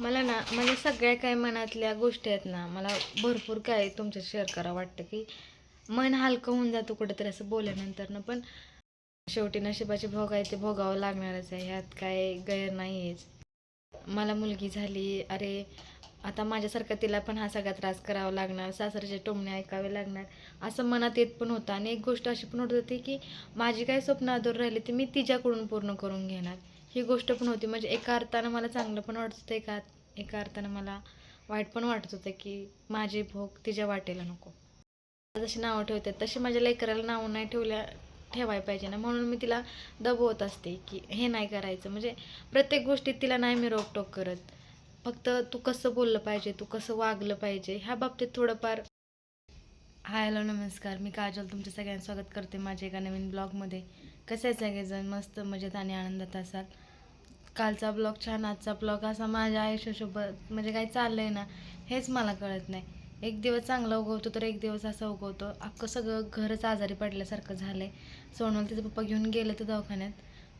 मला ना म्हणजे सगळ्या काही मनातल्या गोष्टी आहेत ना मला भरपूर काय तुमच्या शेअर करा वाटतं की मन हलकं होऊन जातो कुठेतरी असं बोलल्यानंतर ना पण शेवटी नशिबाचे भोग आहे ते भोगावं लागणारच आहे. ह्यात काय गैर नाही आहेच मला मुलगी झाली अरे आता माझ्यासारखं तिला पण हा सगळा त्रास करावा लागणार सासरचे टोमणे ऐकावे लागणार असं मनात येत पण होतं. आणि एक गोष्ट अशी पण होत होती की माझी काय स्वप्न अधूर राहिली ती मी तिच्याकडून पूर्ण करून घेणार. ही गोष्ट पण होती. म्हणजे एका अर्थानं मला चांगलं पण वाटत होतं एका एका अर्थानं मला वाईट पण वाटत होतं की माझे भोग तिच्या वाटेला नको. जशी नावं ठेवतात तशी माझ्या लेकराला नावं नाही ठेवल्या ठेवायला पाहिजे ना. म्हणून मी तिला दबवत असते की हे नाही करायचं. म्हणजे प्रत्येक गोष्टीत तिला नाही मी रोकटोक करत. फक्त तू कसं बोललं पाहिजे तू कसं वागलं पाहिजे ह्या बाबतीत थोडंफार. हाय हॅलो नमस्कार. मी काजल तुमचं सगळ्यांचं स्वागत करते माझ्या एका नवीन ब्लॉगमध्ये. कसे आहे सगळेजण? मस्त मजेत आणि आनंदात असाल? कालचा ब्लॉग छान आजचा ब्लॉग असा माझ्या आयुष्यासोबत म्हणजे काय चाललं आहे ना हेच मला कळत नाही. एक दिवस चांगला उगवतो तर एक दिवस असा उगवतो. अख्खं सगळं घरच आजारी पडल्यासारखं झालं आहे सोनल तिचं पप्पा घेऊन गेलं तर दवाखान्यात.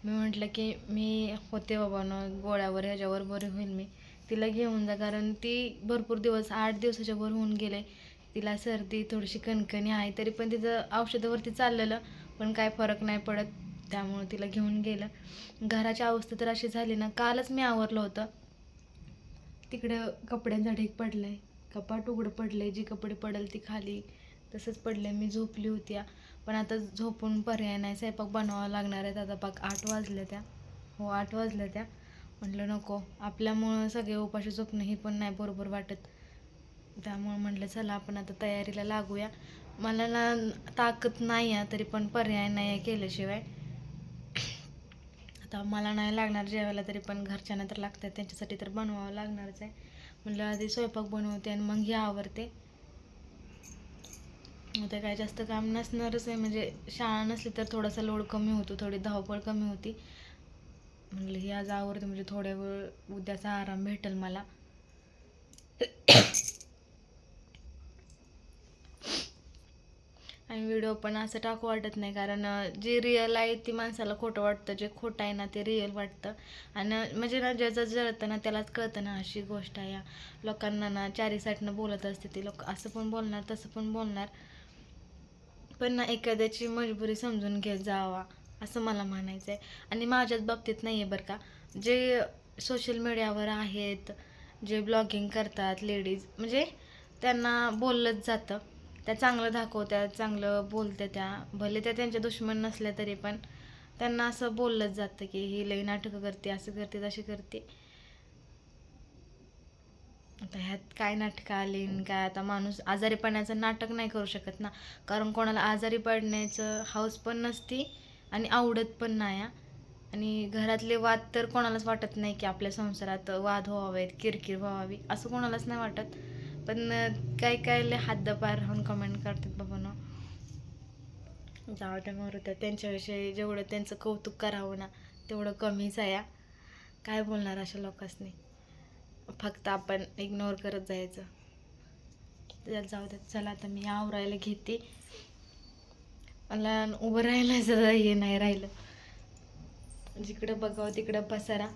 मी म्हटलं की मी होते बाबानं गोळ्यावर ह्याच्यावर बरे होईल मी. तिला घेऊन जा. कारण ती भरपूर दिवस आठ दिवसाच्या वर होऊन गेले. तिला सर्दी थोडीशी कणकणी आहे तरी पण तिचं औषधावरती चाललेलं पण काय फरक नाही पडत. त्यामुळं तिला घेऊन गेलं. घराची अवस्था तर अशी झाली ना कालच मी आवरलं होतं. तिकडं कपड्यांचा ढीक आहे कपाट उघडं पडलं आहे जी कपडे पडेल ती खाली. तसंच पडले मी झोपली होती. आ. पण आता झोपून पर्याय नाही स्वयंपाक बनवावा लागणार आहेत आता पाक आठ वाजल्या त्या. हो आठ वाजल्या त्या. म्हटलं नको आपल्यामुळं सगळे उपाशी झोपणं हे पण नाही बरोबर वाटत. त्यामुळं म्हटलं चला आपण आता तयारीला लागूया. मला ना ताकद नाही आहे तरी पण पर्याय नाही आहे केल्याशिवाय. आता मला नाही लागणार जेवायला तरी पण घरच्यांना तर लागतात त्यांच्यासाठी तर बनवावं लागणारच आहे. म्हटलं आधी स्वयंपाक बनवते आणि मग हे आवरते. आता काय जास्त काम नसणारच आहे म्हणजे शाळा नसली तर थोडासा लोड कमी होतो थोडी धावपळ कमी होती. म्हणलं ही आज आवडते म्हणजे थोड्या वेळ उद्याचा आराम भेटेल मला. आणि व्हिडिओ पण असं टाकू वाटत नाही. कारण जे रिअल आहे ती माणसाला खोटं वाटतं. जे खोटं आहे ना ते रिअल वाटतं. आणि म्हणजे ना ज्याचं जळतं ना त्यालाच कळतं ना अशी गोष्ट आहे. या लोकांना ना चारी साईडनं बोलत असते ती लोक. असं पण बोलणार तसं पण बोलणार. पण ना एखाद्याची मजबुरी समजून घेत जावा असं मला म्हणायचं आहे आणि माझ्याच बाबतीत नाही आहे बरं का. जे सोशल मीडियावर आहेत जे ब्लॉगिंग करतात लेडीज म्हणजे त्यांना बोललंच जातं. त्या चांगलं दाखवत्या चांगलं बोलत्या त्या. भले त्या त्यांच्या दुश्मन नसल्या तरी पण त्यांना असं बोललंच जातं की ही लई नाटकं करते असं करते तशी करते. आता ह्यात काय नाटकं आली काय? आता माणूस आजारी पडण्याचं नाटक नाही करू शकत ना. कारण कोणाला आजारी पडण्याचं हौस पण नसती आणि आवडत पण नाही आणि घरातले वाद तर कोणालाच वाटत नाही की आपल्या संसारात वाद व्हावेत किरकिर व्हावी असं कोणालाच नाही वाटत. पण काय काय लय राहून कमेंट करतात बाबा ना. जाऊ द्या मरू त्यांच्याविषयी जेवढं त्यांचं कौतुक करावं ना तेवढं कमीच आहे काय बोलणार अशा लोकांनी फक्त आपण इग्नोर करत जायचं. त्याला जाऊ द्या चला आता मी आवरायला घेते. मला उभं राहायला सुद्धा हे नाही राहिलं. जिकडं बघावं तिकडं पसारा.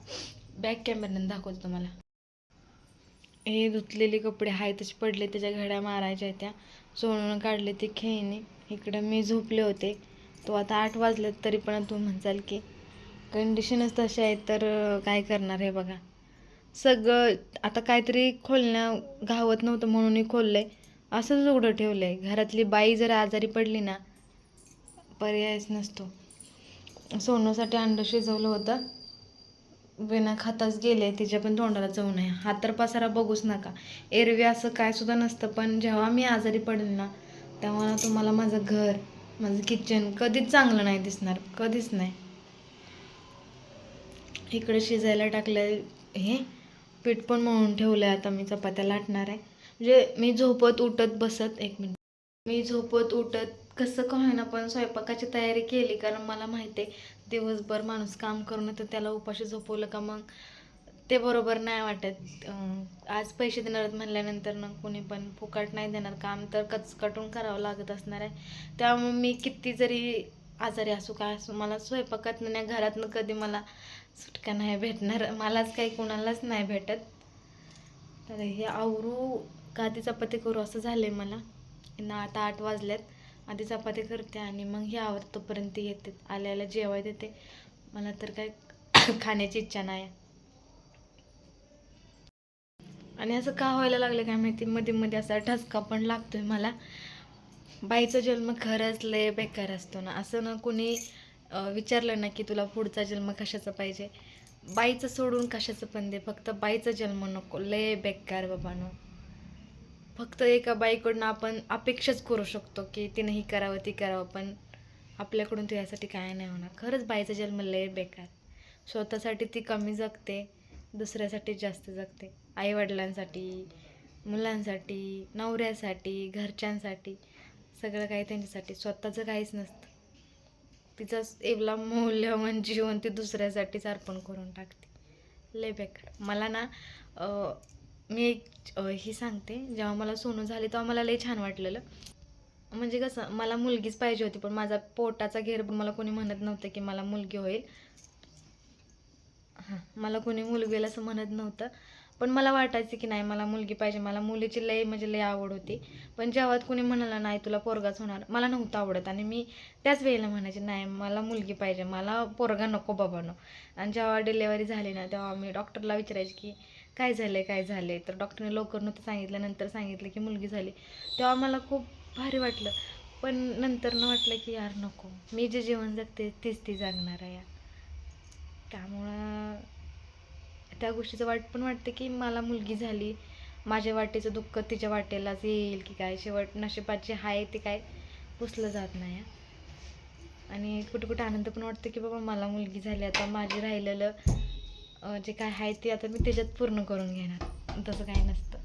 बॅक कॅमेऱ्यानं दाखवतो तुम्हाला. हे धुतलेले कपडे आहे तसे पडले त्याच्या घड्या मारायच्या त्या. सोडून काढले ते खेळणे. इकडं मी झोपले होते. तो आता आठ वाजलेत तरी पण तू म्हणसाल की कंडिशनच तशी आहे तर काय करणार हे बघा. सगळं आता काहीतरी खोलण्या घावत नव्हतं म्हणून आहे असंच उघडं ठेवलं आहे घरातली बाई जर आजारी पडली ना पर्यायच नसतो. सोनूसाठी अंड शिजवलं होतं. विना खाताच गेले तिच्या पण तोंडाला जाऊ नये हा तर पसारा बघूच नका. एरवी असं काय सुद्धा नसतं पण जेव्हा मी आजारी पडेल ना तेव्हा तुम्हाला माझं घर माझं किचन कधीच चांगलं नाही दिसणार कधीच नाही. इकडे शिजायला टाकलंय हे पीठ पण मळून ठेवलंय आता मी चपात्या लाटणार आहे. म्हणजे मी झोपत उठत बसत एक मिनिट. मी झोपत उठत कसं का होईना पण स्वयंपाकाची तयारी केली कारण मला माहिती आहे दिवसभर माणूस काम करून तर त्याला उपाशी झोपवलं का मग? ते बरोबर नाही वाटत. आज पैसे देणार म्हणल्यानंतर ना कोणी पण फुकट नाही देणार. काम तर कचकटून करावं लागत असणार आहे. त्यामुळे मी किती जरी आजारी असू काय असू मला स्वयंपाकात नाही घरातनं कधी मला सुटका नाही भेटणार. मलाच काही कोणालाच नाही भेटत. तर हे आवरू का ती चपाती करू असं झालं आहे मला. ना आता आठ वाजल्यात. आधी चपाती करते आणि मग हे आवडतोपर्यंत येते. आल्याला जेवाय देते. मला तर काय खाण्याची इच्छा नाही. आणि असं का व्हायला लागलं काय माहिती? मध्ये मध्ये असा ठसका पण लागतोय मला. बाईचा जन्म खरंच लय बेकार असतो ना. असं ना कोणी विचारलं ना की तुला पुढचा जन्म कशाचा पाहिजे? बाईचं सोडून कशाचं पण दे. फक्त बाईचा जन्म नको. लय बेकार बाबानो फक्त एका बाईकडून आपण अपेक्षाच करू शकतो की तिने ही करावं ती करावं पण आपल्याकडून ते यासाठी काय नाही होणार. खरंच बाईचा जन्म लय बेकार. स्वतःसाठी ती कमी जगते दुसऱ्यासाठी जास्त जगते. आईवडिलांसाठी मुलांसाठी नवऱ्यासाठी घरच्यांसाठी सगळं काही त्यांच्यासाठी. स्वतःचं काहीच नसतं. तिचं एवला मौल्यवान जीवन ती दुसऱ्यासाठीच अर्पण करून टाकते. लय बेकार. मला ना मी एक ही सांगते. जेव्हा मला सोनं झाले तेव्हा मला लय छान वाटलेलं. म्हणजे कसं मला मुलगीच पाहिजे होती पण माझा पोटाचा घेर पण मला कोणी म्हणत नव्हतं की मला मुलगी होईल. हां मला कोणी मुलगी होईल असं म्हणत नव्हतं. पण मला वाटायचं की नाही मला मुलगी पाहिजे मला मुलीची लय म्हणजे लय आवड होती. पण जेव्हा कोणी म्हणाला नाही तुला पोरगाच होणार मला नव्हतं आवडत. आणि मी त्याच वेळेला म्हणायचे नाही मला मुलगी पाहिजे मला पोरगा नको बाबानो आणि जेव्हा डिलेवरी झाली ना तेव्हा मी डॉक्टरला विचारायचे की काय झालं काय झालं तर डॉक्टरने लवकर नव्हतं सांगितलं. नंतर सांगितलं की मुलगी झाली. तेव्हा मला खूप भारी वाटलं. पण नंतर न वाटलं की यार नको. मी जे जीवन जगते तीच ती जगणार आहे यार. त्यामुळं त्या गोष्टीचं वाट पण वाटते की मला मुलगी झाली माझ्या वाटेचं दुःख तिच्या वाटेलाच येईल की काय? शेवट नशिबाचे आहे ते काय पुसलं जात नाही. आणि कुठे कुठे आनंद पण वाटतो की बाबा मला मुलगी झाली आता माझे राहिलेलं जे काय आहे ते आता मी त्याच्यात पूर्ण करून घेणार. तसं काही नसतं.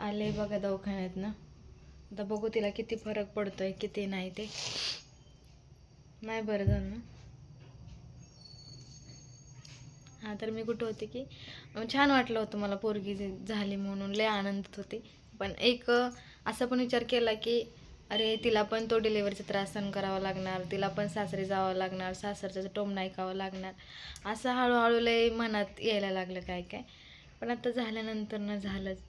आले बघा दवाखान्यात ना? आता बघू तिला किती फरक पडतोय किती नाही ते. नाही बरं झालं ना हां तर मी कुठं होते की छान वाटलं होतं मला पोरगी झाली म्हणून लय आनंदात होते. पण एक असा पण विचार केला की अरे तिला पण तो डिलेवरीचा त्रास सहन करावा लागणार तिला पण सासरे जावं लागणार सासरचं टोम ऐकावं लागणार असं हळूहळू लय मनात यायला लागलं काय काय. पण आता झाल्यानंतर ना झालंच.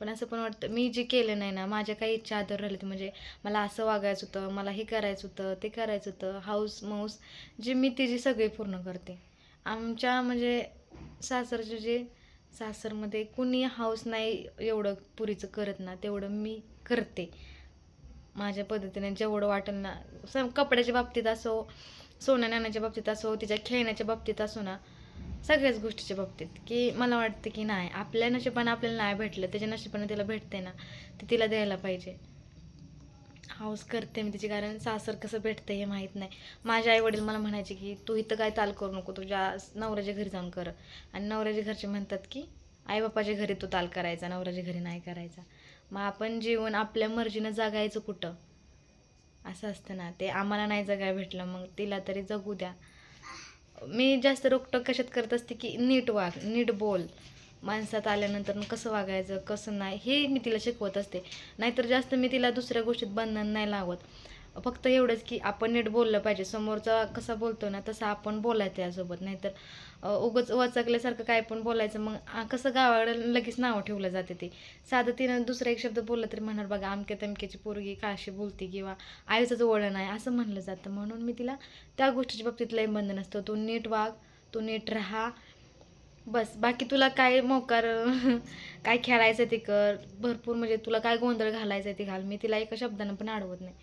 पण असं पण वाटतं मी जे केलं नाही ना माझ्या काही इच्छा आदर राहिलेत म्हणजे मला असं वागायचं होतं मला हे करायचं होतं ते करायचं होतं हाऊस माऊस जे मी तिची सगळी पूर्ण करते. आमच्या म्हणजे सासरचे जे सासरमध्ये कुणी हाऊस नाही एवढं पुरीचं करत ना तेवढं मी करते. माझ्या पद्धतीने जेवढं वाटेल ना सम कपड्याच्या बाबतीत असो सोनं नाण्याच्या बाबतीत असो तिच्या खेळण्याच्या बाबतीत असो ना सगळ्याच गोष्टीच्या बाबतीत. की मला वाटतं की नाही आपल्या नशिबानं आपल्याला नाही भेटलं त्याच्या नशिबानं तिला भेटते ना ते तिला द्यायला पाहिजे. हाऊस करते मी तिची कारण सासर कसं भेटतं हे माहीत नाही. माझे आई वडील मला म्हणायचे की तू इथं काय ताल करू नको तुझ्या नवऱ्याच्या घरी जाऊन कर. आणि नवऱ्याच्या घरचे म्हणतात की आईबापाच्या घरी तू ताल करायचा नवऱ्याच्या घरी नाही करायचा. मग आपण जीवन आपल्या मर्जीनं जगायचं कुठं? असं असतं ना. ते आम्हाला नाही जगाय भेटलं मग तिला तरी जगू द्या. मी जास्त रोकटोक कशात करत असते की नीट वाग नीट बोल. माणसात आल्यानंतर कसं वागायचं कसं नाही हे मी तिला शिकवत असते. नाहीतर जास्त मी तिला दुसऱ्या गोष्टीत बंधन नाही लावत. फक्त एवढंच की आपण नीट बोललं पाहिजे. समोरचा कसा बोलतो ना तसं आपण बोलायचं यासोबत. नाहीतर उगच वचकल्यासारखं काय पण बोलायचं मग कसं गावाकडे लगेच नावं ठेवलं जाते ते. साधं तिनं दुसरा एक शब्द बोलला तरी म्हणणार बघा अमक्या तमक्याची पोरगी काशी बोलते किंवा आईचंच वळण आहे असं म्हणलं जातं. म्हणून मी तिला त्या गोष्टीच्या बाबतीत लय बंधन असतं. तू नीट वाघ तू नीट राहा बस बाकी तुला काय मोकार काय खेळायचं ते कर. भरपूर म्हणजे तुला काय गोंधळ घालायचं ते घाल. मी तिला एका शब्दानं पण अडवत नाही.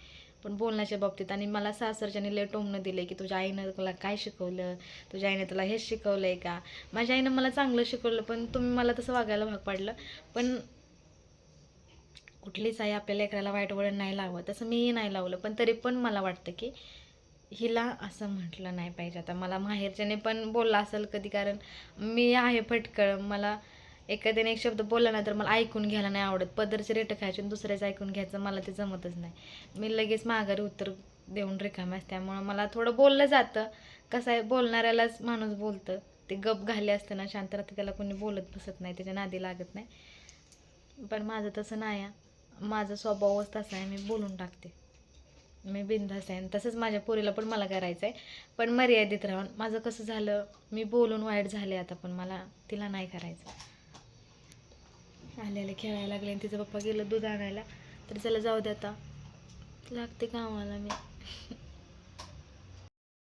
पण बोलण्याच्या बाबतीत आणि मला सासरच्याने लय टोमणं दिलं की तुझ्या आईनं तुला काय शिकवलं? तुझ्या आईने तुला हेच शिकवलं आहे का? माझ्या आईनं मला चांगलं शिकवलं पण तुम्ही मला तसं वागायला भाग पाडलं. पण कुठलीच आई आपल्या लेकराला वाईट वळण नाही लावत. तसं मीही नाही लावलं. पण तरी पण मला वाटतं की हिला असं म्हटलं नाही पाहिजे. आता मला माहेरच्याने पण बोलला असेल कधी कारण मी आहे फटकळ. मला एखाद्याने एक शब्द बोलला नाही तर मला ऐकून घ्यायला नाही आवडत. पदरचे रेट खायचे आणि दुसऱ्याचं ऐकून घ्यायचं मला ते जमतच नाही. मी लगेच माघारी उत्तर देऊन रिकाम्या असते. त्यामुळं मला थोडं बोललं जातं. कसं आहे बोलणाऱ्यालाच माणूस बोलतं. ते गप घाले असतं ना शांत राहते. त्याला कोणी बोलत बसत नाही त्याच्या नादी लागत नाही. पण माझं तसं नाही आहे. माझा स्वभावच तसा आहे मी बोलून टाकते. मी बिंदास आहे. तसंच माझ्या पोरीला पण मला करायचं आहे. पण मर्यादित राहून. माझं कसं झालं मी बोलून वाईट झाले आता पण मला तिला नाही करायचं. आलेले खेळायला लागले आणि तिचा पप्पा गेलं दूध आणायला. तर चला जाऊ दे आता. लागते कामाला मी.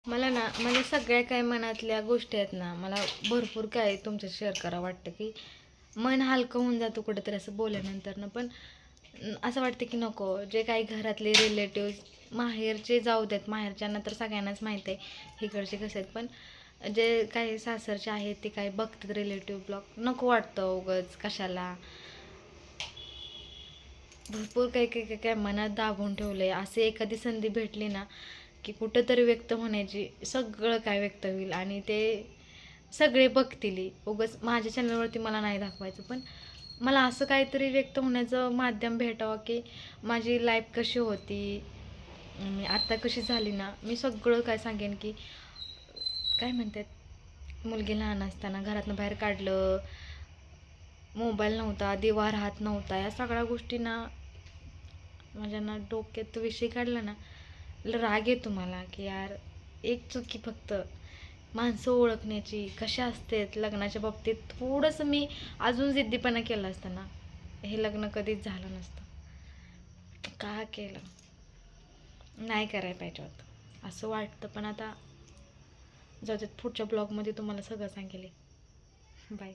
मला ना मला सगळ्या काय मनातल्या गोष्टी आहेत ना मला भरपूर काय तुमच्या शेअर करा वाटतं की मन हलकं होऊन जातो कुठेतरी असं बोलल्यानंतर ना पण असं वाटतं की नको जे काही घरातले रिलेटिव्ह माहेरचे जाऊ देत माहेरच्यांना तर सगळ्यांनाच माहीत आहे इकडचे कसे आहेत. पण जे काही सासरचे आहेत ते काही बघतात रिलेटिव्ह ब्लॉग नको वाटतं उगच कशाला. भरपूर काही काही काही काय मनात दाबून ठेवलं आहे असे एखादी संधी भेटली ना की कुठंतरी व्यक्त होण्याची सगळं काय व्यक्त होईल आणि ते सगळे बघतील उगच माझ्या चॅनलवरती मला नाही दाखवायचं पण मला असं काहीतरी व्यक्त होण्याचं माध्यम भेटावं की माझी लाईफ कशी होती आत्ता कशी झाली ना मी सगळं काय सांगेन की काय म्हणतात मुलगी लहान असताना घरातनं बाहेर काढलं मोबाईल नव्हता दिवा राहत नव्हता या सगळ्या गोष्टींना माझ्या ना डोक्यात विषय काढला ना राग येतो मला की यार एक चुकी फक्त. माणसं ओळखण्याची कशा असतात लग्नाच्या बाबतीत थोडंसं मी अजून जिद्दीपणा केला असताना हे लग्न कधीच झालं नसतं. का केलं? नाही करायला पाहिजे होतं. असं वाटतं पण आता जाऊ देत पुढच्या ब्लॉगमध्ये तुम्हाला सगळं सांगेल. बाय.